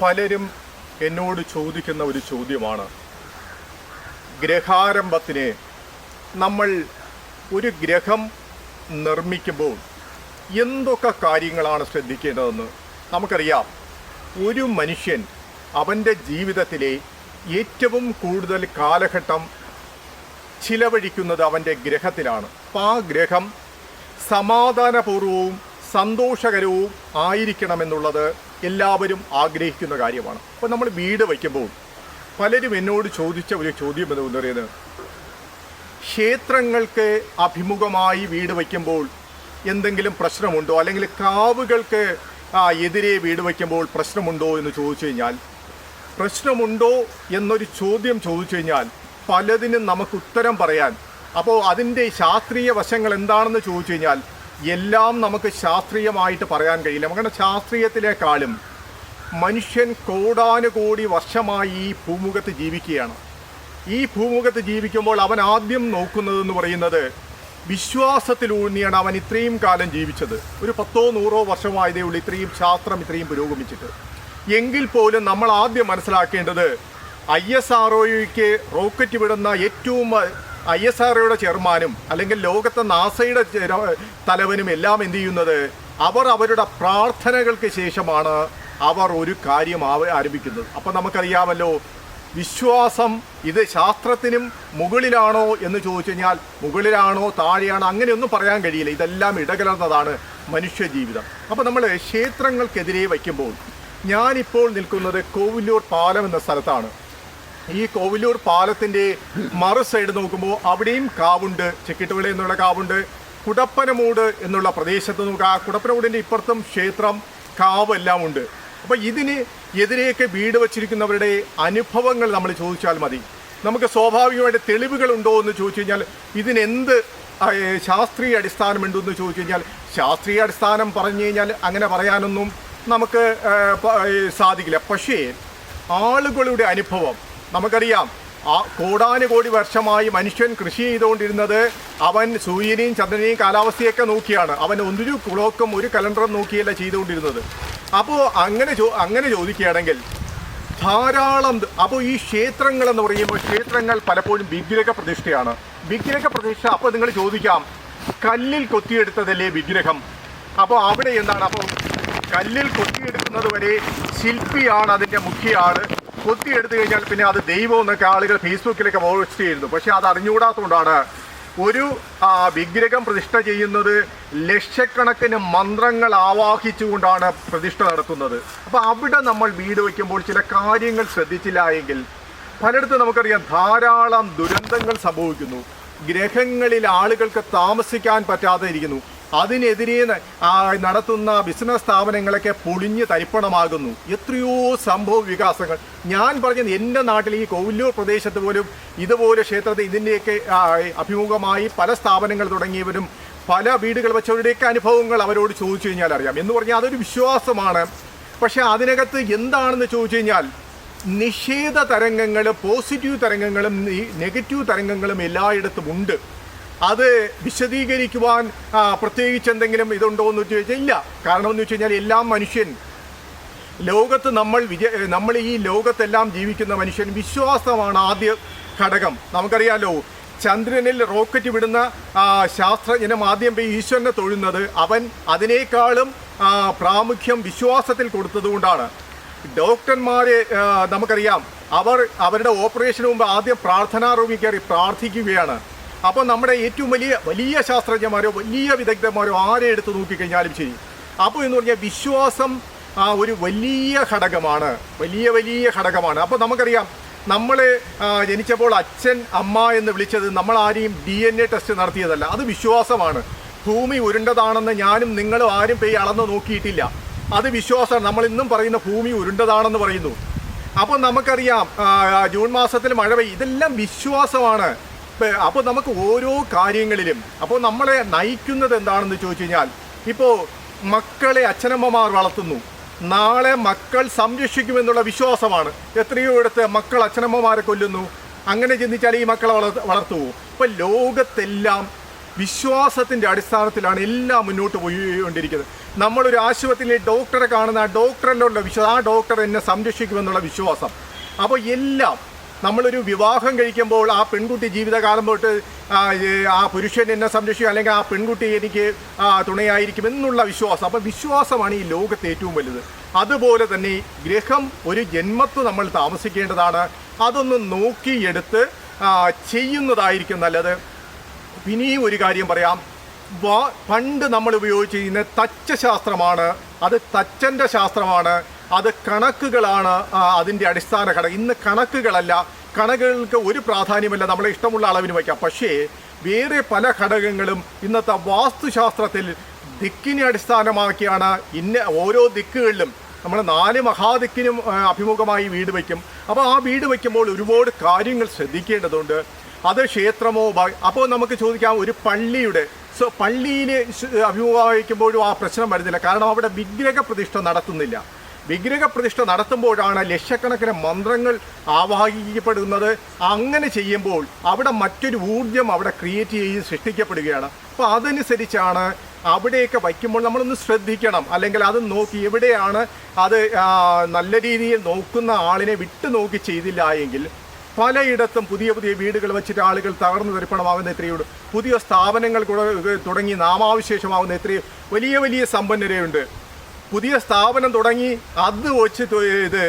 പലരും എന്നോട് ചോദിക്കുന്ന ഒരു ചോദ്യമാണ്. ഗ്രഹാരംഭത്തിന് നമ്മൾ ഒരു ഗ്രഹം നിർമ്മിക്കുമ്പോൾ എന്തൊക്കെ കാര്യങ്ങളാണ് ശ്രദ്ധിക്കേണ്ടതെന്ന് നമുക്കറിയാം. ഒരു മനുഷ്യൻ അവന്റെ ജീവിതത്തിലെ ഏറ്റവും കൂടുതൽ കാലഘട്ടം ചിലവഴിക്കുന്നത് അവന്റെ ഗ്രഹത്തിലാണ്. അപ്പം ആ ഗ്രഹം സമാധാനപൂർവവും സന്തോഷകരവും ആയിരിക്കണമെന്നുള്ളത് എല്ലാവരും ആഗ്രഹിക്കുന്ന കാര്യമാണ്. അപ്പോൾ നമ്മൾ വീട് വയ്ക്കുമ്പോൾ പലരും എന്നോട് ചോദിച്ച ഒരു ചോദ്യം എന്ന് പറയുന്നത് ക്ഷേത്രങ്ങൾക്ക് അഭിമുഖമായി വീട് വയ്ക്കുമ്പോൾ എന്തെങ്കിലും പ്രശ്നമുണ്ടോ? അല്ലെങ്കിൽ കാവുകൾക്ക് എതിരെ വീട് വയ്ക്കുമ്പോൾ പ്രശ്നമുണ്ടോ എന്ന് ചോദിച്ചു കഴിഞ്ഞാൽ പ്രശ്നമുണ്ടോ എന്നൊരു ചോദ്യം ചോദിച്ചു കഴിഞ്ഞാൽ പലതിനും നമുക്ക് ഉത്തരം പറയാൻ അപ്പോൾ അതിന്റെ ശാസ്ത്രീയ വശങ്ങൾ എന്താണെന്ന് ചോദിച്ചു കഴിഞ്ഞാൽ എല്ലാം നമുക്ക് ശാസ്ത്രീയമായിട്ട് പറയാൻ കഴിയില്ല. അങ്ങനെ ശാസ്ത്രീയത്തിലേക്കാളും മനുഷ്യൻ കോടാനുകോടി വർഷമായി ഈ ഭൂമുഖത്ത് ജീവിക്കുകയാണ്. ഈ ഭൂമുഖത്ത് ജീവിക്കുമ്പോൾ അവൻ ആദ്യം നോക്കുന്നതെന്ന് പറയുന്നത് വിശ്വാസത്തിലൂന്നിയാണ് അവൻ ഇത്രയും കാലം ജീവിച്ചത്. ഒരു പത്തോ നൂറോ വർഷമായതേ ഉള്ളൂ ഇത്രയും ശാസ്ത്രം ഇത്രയും പുരോഗമിച്ചിട്ട്. എങ്കിൽ പോലും നമ്മൾ ആദ്യം മനസ്സിലാക്കേണ്ടത് ഐ എസ് ആർ റോക്കറ്റ് വിടുന്ന ഏറ്റവും ഐ എസ് ആർ ചെയർമാനും അല്ലെങ്കിൽ ലോകത്തെ നാസയുടെ തലവനും എല്ലാം എന്തു ചെയ്യുന്നത്? അവർ അവരുടെ പ്രാർത്ഥനകൾക്ക് ശേഷമാണ് അവർ ഒരു കാര്യം ആരംഭിക്കുന്നത്. അപ്പം നമുക്കറിയാമല്ലോ വിശ്വാസം ഇത് ശാസ്ത്രത്തിനും മുകളിലാണോ എന്ന് ചോദിച്ചു കഴിഞ്ഞാൽ മുകളിലാണോ താഴെയാണോ അങ്ങനെയൊന്നും പറയാൻ കഴിയില്ല. ഇതെല്ലാം ഇടകലർന്നതാണ് മനുഷ്യജീവിതം. അപ്പോൾ നമ്മൾ ക്ഷേത്രങ്ങൾക്കെതിരെ വയ്ക്കുമ്പോൾ ഞാനിപ്പോൾ നിൽക്കുന്നത് കോവിലൂർ പാലം എന്ന സ്ഥലത്താണ്. ഈ കോവിലൂർ പാലത്തിന്റെ മറു സൈഡ് നോക്കുമ്പോൾ അവിടെയും കാവുണ്ട്. ചെക്കിട്ടുവിള എന്നുള്ള കാവുണ്ട്. കുടപ്പനമൂട് എന്നുള്ള പ്രദേശത്ത് നോക്കുക ആ കുടപ്പനമൂടിന്റെ ഇപ്പുറത്തും ക്ഷേത്രം കാവ് എല്ലാം ഉണ്ട്. അപ്പോൾ ഇതിന് എതിരെയൊക്കെ വീട് വച്ചിരിക്കുന്നവരുടെ അനുഭവങ്ങൾ നമ്മൾ ചോദിച്ചാൽ മതി. നമുക്ക് സ്വാഭാവികമായിട്ട് തെളിവുകളുണ്ടോ എന്ന് ചോദിച്ചു കഴിഞ്ഞാൽ ഇതിനെന്ത് ശാസ്ത്രീയ അടിസ്ഥാനമുണ്ടോ എന്ന് ചോദിച്ചു കഴിഞ്ഞാൽ ശാസ്ത്രീയ അടിസ്ഥാനം പറഞ്ഞു കഴിഞ്ഞാൽ അങ്ങനെ പറയാനൊന്നും നമുക്ക് സാധിക്കില്ല. പക്ഷേ ആളുകളുടെ അനുഭവം നമുക്കറിയാം ആ കോടാനുകോടി വർഷമായി മനുഷ്യൻ കൃഷി ചെയ്തുകൊണ്ടിരുന്നത് അവൻ സൂര്യനെയും ചന്ദ്രനെയും കാലാവസ്ഥയൊക്കെ നോക്കിയാണ്. അവൻ ഒന്നൊരു ക്ലോക്കും ഒരു കലണ്ടറും നോക്കിയല്ല ചെയ്തുകൊണ്ടിരുന്നത്. അപ്പോൾ അങ്ങനെ ചോ അങ്ങനെ ചോദിക്കുകയാണെങ്കിൽ ധാരാളം അപ്പോൾ ഈ ക്ഷേത്രങ്ങൾ എന്ന് പറയുമ്പോൾ ക്ഷേത്രങ്ങൾ പലപ്പോഴും വിഗ്രഹ പ്രതിഷ്ഠയാണ്. വിഗ്രഹ പ്രതിഷ്ഠ അപ്പോൾ നിങ്ങൾ ചോദിക്കാം കല്ലിൽ കൊത്തിയെടുത്തതല്ലേ വിഗ്രഹം? അപ്പോൾ അവിടെ എന്താണ്? അപ്പോൾ കല്ലിൽ കൊത്തിയെടുക്കുന്നത് വരെ ശില്പിയാണ് അതിന്റെ മുഖ്യ ആൾ. കൊത്തിയെടുത്തു കഴിഞ്ഞാൽ പിന്നെ അത് ദൈവം എന്നൊക്കെ ആളുകൾ ഫേസ്ബുക്കിലൊക്കെ പോസ്റ്റ് ചെയ്യുന്നു. പക്ഷെ അത് അറിഞ്ഞുകൂടാത്തതുകൊണ്ടാണ് ഒരു വിഗ്രഹം പ്രതിഷ്ഠ ചെയ്യുന്നത് ലക്ഷക്കണക്കിന് മന്ത്രങ്ങൾ ആവാഹിച്ചുകൊണ്ടാണ് പ്രതിഷ്ഠ നടത്തുന്നത്. അപ്പോൾ അവിടെ നമ്മൾ വീട് വയ്ക്കുമ്പോൾ ചില കാര്യങ്ങൾ ശ്രദ്ധിച്ചില്ല എങ്കിൽ പലയിടത്തും നമുക്കറിയാം ധാരാളം ദുരന്തങ്ങൾ സംഭവിക്കുന്നു. ഗ്രഹങ്ങളിൽ ആളുകൾക്ക് താമസിക്കാൻ പറ്റാതെ ഇരിക്കുന്നു. അതിനെതിരെ നടത്തുന്ന ബിസിനസ് സ്ഥാപനങ്ങളൊക്കെ പൊളിഞ്ഞ് തരിപ്പണമാകുന്നു. എത്രയോ സംഭവ വികാസങ്ങൾ. ഞാൻ പറഞ്ഞത് എന്റെ നാട്ടിൽ ഈ കോവില്ലൂർ പ്രദേശത്ത് പോലും ഇതുപോലെ ക്ഷേത്രത്തിൽ ഇതിന്റെയൊക്കെ അഭിമുഖമായി പല സ്ഥാപനങ്ങൾ തുടങ്ങിയവരും പല വീടുകൾ വെച്ചവരുടെയൊക്കെ അനുഭവങ്ങൾ അവരോട് ചോദിച്ചു കഴിഞ്ഞാൽ അറിയാം. എന്ന് പറഞ്ഞാൽ അതൊരു വിശ്വാസമാണ്. പക്ഷെ അതിനകത്ത് എന്താണെന്ന് ചോദിച്ചു കഴിഞ്ഞാൽ നിഷേധ തരംഗങ്ങൾ പോസിറ്റീവ് തരംഗങ്ങളും നെഗറ്റീവ് തരംഗങ്ങളും എല്ലായിടത്തും ഉണ്ട്. അത് വിശദീകരിക്കുവാൻ പ്രത്യേകിച്ച് എന്തെങ്കിലും ഇതുണ്ടോ എന്ന് ചോദിച്ചാൽ ഇല്ല. കാരണം എന്ന് വെച്ച് കഴിഞ്ഞാൽ എല്ലാം മനുഷ്യൻ. ലോകത്ത് നമ്മൾ വിജയ നമ്മൾ ഈ ലോകത്തെല്ലാം ജീവിക്കുന്ന മനുഷ്യൻ വിശ്വാസമാണ് ആദ്യ ഘടകം. നമുക്കറിയാലോ ചന്ദ്രനിൽ റോക്കറ്റ് വിടുന്ന ശാസ്ത്രജ്ഞനും ആദ്യം പോയി ഈശ്വരനെ തൊഴുന്നത് അവൻ അതിനേക്കാളും പ്രാമുഖ്യം വിശ്വാസത്തിൽ കൊടുത്തതുകൊണ്ടാണ് ഡോക്ടർമാരെ നമുക്കറിയാം അവർ അവരുടെ ഓപ്പറേഷന് മുമ്പ് ആദ്യം പ്രാർത്ഥനാ റൂമിൽ കയറി പ്രാർത്ഥിക്കുകയാണ്. അപ്പോൾ നമ്മുടെ ഏറ്റവും വലിയ വലിയ ശാസ്ത്രജ്ഞന്മാരോ വലിയ വിദഗ്ധന്മാരോ ആരെ എടുത്ത് നോക്കിക്കഴിഞ്ഞാലും ശരി അപ്പോൾ എന്ന് പറഞ്ഞാൽ വിശ്വാസം ഒരു വലിയ ഘടകമാണ്. വലിയ വലിയ ഘടകമാണ്. അപ്പോൾ നമുക്കറിയാം നമ്മൾ ജനിച്ചപ്പോൾ അച്ഛൻ അമ്മ എന്ന് വിളിച്ചത് നമ്മൾ ആരെയും ഡി എൻ എ ടെസ്റ്റ് നടത്തിയതല്ല. അത് വിശ്വാസമാണ്. ഭൂമി ഉരുണ്ടതാണെന്ന് ഞാനും നിങ്ങളും ആരും പോയി അളന്ന് നോക്കിയിട്ടില്ല. അത് വിശ്വാസമാണ്. നമ്മൾ ഇന്നും പറയുന്ന ഭൂമി ഉരുണ്ടതാണെന്ന് പറയുന്നു. അപ്പോൾ നമുക്കറിയാം ജൂൺ മാസത്തിൽ മഴ പെയ്യും. ഇതെല്ലാം വിശ്വാസമാണ്. അപ്പോൾ നമുക്ക് ഓരോ കാര്യങ്ങളിലും അപ്പോൾ നമ്മളെ നയിക്കുന്നത് എന്താണെന്ന് ചോദിച്ചു കഴിഞ്ഞാൽ ഇപ്പോൾ മക്കളെ അച്ഛനമ്മമാർ വളർത്തുന്നു. നാളെ മക്കൾ സംരക്ഷിക്കുമെന്നുള്ള വിശ്വാസമാണ്. എത്രയോ ഇടത്ത് മക്കൾ അച്ഛനമ്മമാരെ കൊല്ലുന്നു. അങ്ങനെ ചിന്തിച്ചാൽ ഈ മക്കളെ വളർ വളർത്തുമോ ഇപ്പം ലോകത്തെല്ലാം വിശ്വാസത്തിന്റെ അടിസ്ഥാനത്തിലാണ് എല്ലാം മുന്നോട്ട് പോയിക്കൊണ്ടിരിക്കുന്നത്. നമ്മളൊരു ആശുപത്രിയിൽ ഡോക്ടറെ കാണുന്ന ആ ഡോക്ടറിലുള്ള വിശ്വാസം ആ ഡോക്ടർ എന്നെ സംരക്ഷിക്കുമെന്നുള്ള വിശ്വാസം. അപ്പോൾ എല്ലാം നമ്മളൊരു വിവാഹം കഴിക്കുമ്പോൾ ആ പെൺകുട്ടി ജീവിതകാലം തൊട്ട് ആ, പുരുഷൻ എന്നെ സംരക്ഷിക്കും അല്ലെങ്കിൽ ആ പെൺകുട്ടി എനിക്ക് തുണയായിരിക്കും എന്നുള്ള വിശ്വാസം. അപ്പം വിശ്വാസമാണ് ഈ ലോകത്ത് ഏറ്റവും വലുത്. അതുപോലെ തന്നെ ഗ്രഹം ഒരു ജന്മത്ത് നമ്മൾ താമസിക്കേണ്ടതാണ്. അതൊന്ന് നോക്കിയെടുത്ത് ചെയ്യുന്നതായിരിക്കും നല്ലത്. ഇനിയും ഒരു കാര്യം പറയാം. പണ്ട് നമ്മൾ ഉപയോഗിച്ചിരുന്ന തച്ചശാസ്ത്രമാണ്. അത് തച്ചന്റെ ശാസ്ത്രമാണ്. അത് കണക്കുകളാണ് അതിന്റെ അടിസ്ഥാന ഘടകം. ഇന്ന് കണക്കുകളല്ല കണക്കുകൾക്ക് ഒരു പ്രാധാന്യമല്ല നമ്മളെ ഇഷ്ടമുള്ള അളവിന് വയ്ക്കാം. പക്ഷേ വേറെ പല ഘടകങ്ങളും ഇന്നത്തെ വാസ്തുശാസ്ത്രത്തിൽ ദിക്കിനെ അടിസ്ഥാനമാക്കിയാണ് ഇന്ന ഓരോ ദിക്കുകളിലും നമ്മൾ നാല് മഹാദിക്കിനും അഭിമുഖമായി വീട് വയ്ക്കും. അപ്പോൾ ആ വീട് വയ്ക്കുമ്പോൾ ഒരുപാട് കാര്യങ്ങൾ ശ്രദ്ധിക്കേണ്ടതുണ്ട്. അത് ക്ഷേത്രമോ അപ്പോൾ നമുക്ക് ചോദിക്കാം ഒരു പള്ളിയുടെ സോ പള്ളിയിൽ അഭിമുഖമായിരിക്കുമ്പോഴും ആ പ്രശ്നം വരുന്നില്ല. കാരണം അവിടെ വിഗ്രഹ പ്രതിഷ്ഠ നടത്തുന്നില്ല. വിഗ്രഹ പ്രതിഷ്ഠ നടത്തുമ്പോഴാണ് ലക്ഷക്കണക്കിന് മന്ത്രങ്ങൾ ആവാഹിക്കപ്പെടുന്നത്. അങ്ങനെ ചെയ്യുമ്പോൾ അവിടെ മറ്റൊരു ഊർജം അവിടെ ക്രിയേറ്റ് ചെയ്ത് സൃഷ്ടിക്കപ്പെടുകയാണ്. അപ്പോൾ അതനുസരിച്ചാണ് അവിടെയൊക്കെ വയ്ക്കുമ്പോൾ നമ്മളൊന്ന് ശ്രദ്ധിക്കണം. അല്ലെങ്കിൽ അത് നോക്കി എവിടെയാണ് അത് നല്ല രീതിയിൽ നോക്കുന്ന ആളിനെ വിട്ടു നോക്കി ചെയ്തില്ല എങ്കിൽ പലയിടത്തും പുതിയ പുതിയ വീടുകൾ വെച്ചിട്ട് ആളുകൾ തകർന്നു തരിപ്പണമാകുന്ന എത്രയുണ്ട് പുതിയ സ്ഥാപനങ്ങൾ തുടങ്ങി നാമാവിശേഷമാകുന്ന എത്രയോ വലിയ വലിയ സമ്പന്നരെയുണ്ട്. പുതിയ സ്ഥാപനം തുടങ്ങി അത് വെച്ച് ഇത്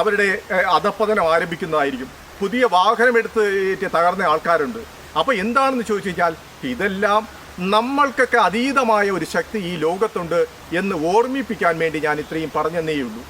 അവരുടെ അധപ്പതനം ആരംഭിക്കുന്നതായിരിക്കും. പുതിയ വാഹനമെടുത്ത് തകർന്ന ആൾക്കാരുണ്ട്. അപ്പോൾ എന്താണെന്ന് ചോദിച്ചു കഴിഞ്ഞാൽ ഇതെല്ലാം നമ്മൾക്കൊക്കെ അതീതമായ ഒരു ശക്തി ഈ ലോകത്തുണ്ട് എന്ന് ഓർമ്മിപ്പിക്കാൻ വേണ്ടി ഞാൻ ഇത്രയും പറഞ്ഞെന്നേ ഉള്ളൂ